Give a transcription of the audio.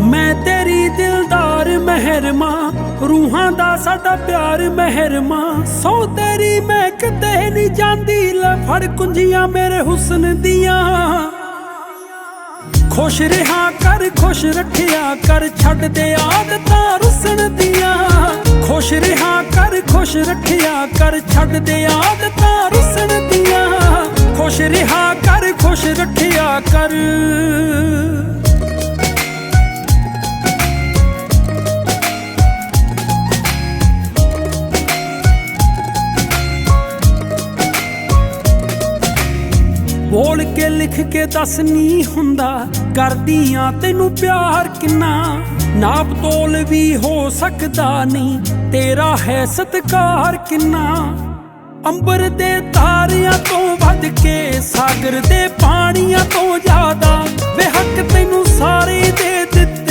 ਮੈਂ ਤੇਰੀ ਦਿਲਦਾਰ ਮਹਿਰਮਾ, ਰੂਹਾਂ ਦਾ ਸਾਡਾ ਪਿਆਰ ਮਹਿਰਮਾ। ਸੋ ਤੇਰੀ ਮੈਂ ਕਿਤੇ ਨਹੀਂ ਜਾਂਦੀ ਲੈ ਫੜ ਕੁੰਜੀਆਂ ਮੇਰੇ ਹੁਸਨ ਦੀਆਂ। ਖੁਸ਼ ਰਹਾ ਕਰ, ਖੁਸ਼ ਰੱਖਿਆ ਕਰ, ਛੱਡ ਦੇ ਆਦਤਾਂ ਰੁਸਣ ਦੀਆਂ। ਖੁਸ਼ ਰਹਾ ਕਰ, ਖੁਸ਼ ਰੱਖਿਆ ਕਰ, ਛੱਡ ਦੇ ਆਦਤਾਂ ਰੁਸਣ ਦੀਆਂ। ਖੁਸ਼ ਰਹਾ ਕਰ, ਖੁਸ਼ ਰੱਖਿਆ ਕਰ। ਬੋਲ ਕੇ ਲਿਖ ਕੇ ਦੱਸ ਨਹੀਂ ਹੁੰਦਾ। ਕਰਦੀਆਂ ਤੈਨੂੰ ਪਿਆਰ ਕਿੰਨਾ? ਨਾਪ ਤੋਲ ਵੀ ਹੋ ਸਕਦਾ ਨਹੀਂ। ਤੇਰਾ ਹੈ ਸਤਕਾਰ ਕਿੰਨਾ? ਅੰਬਰ ਦੇ ਤਾਰਿਆਂ ਤੋਂ ਵੱਧ ਕੇ, ਸਾਗਰ ਦੇ ਪਾਣੀਆਂ ਤੋਂ